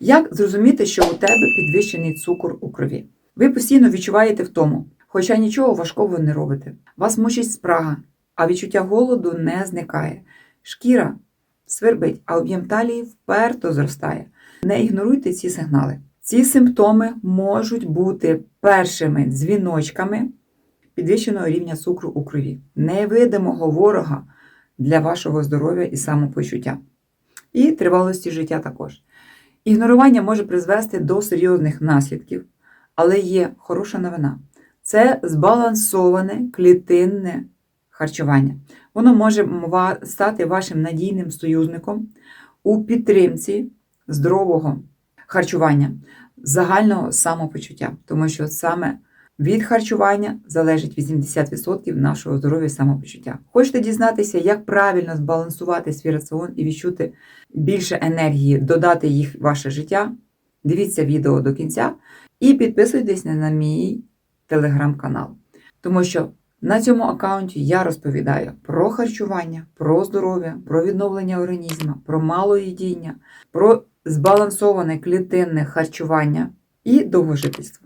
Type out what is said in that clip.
Як зрозуміти, що у тебе підвищений цукор у крові? Ви постійно відчуваєте втому, хоча нічого важкого не робите. Вас мучить спрага, а відчуття голоду не зникає. Шкіра свербить, а об'єм талії вперто зростає. Не ігноруйте ці сигнали. Ці симптоми можуть бути першими дзвіночками підвищеного рівня цукру у крові, невидимого ворога для вашого здоров'я і самопочуття, і тривалості життя також. Ігнорування може призвести до серйозних наслідків, але є хороша новина. Це збалансоване клітинне харчування. Воно може стати вашим надійним союзником у підтримці здорового харчування, загального самопочуття, тому що саме від харчування залежить 80% нашого здоров'я і самопочуття. Хочете дізнатися, як правильно збалансувати свій раціон і відчути більше енергії, додати їх в ваше життя? Дивіться відео до кінця і підписуйтесь на мій телеграм-канал. Тому що на цьому аккаунті я розповідаю про харчування, про здоров'я, про відновлення організму, про малоїдіння, про збалансоване клітинне харчування і довгожительство.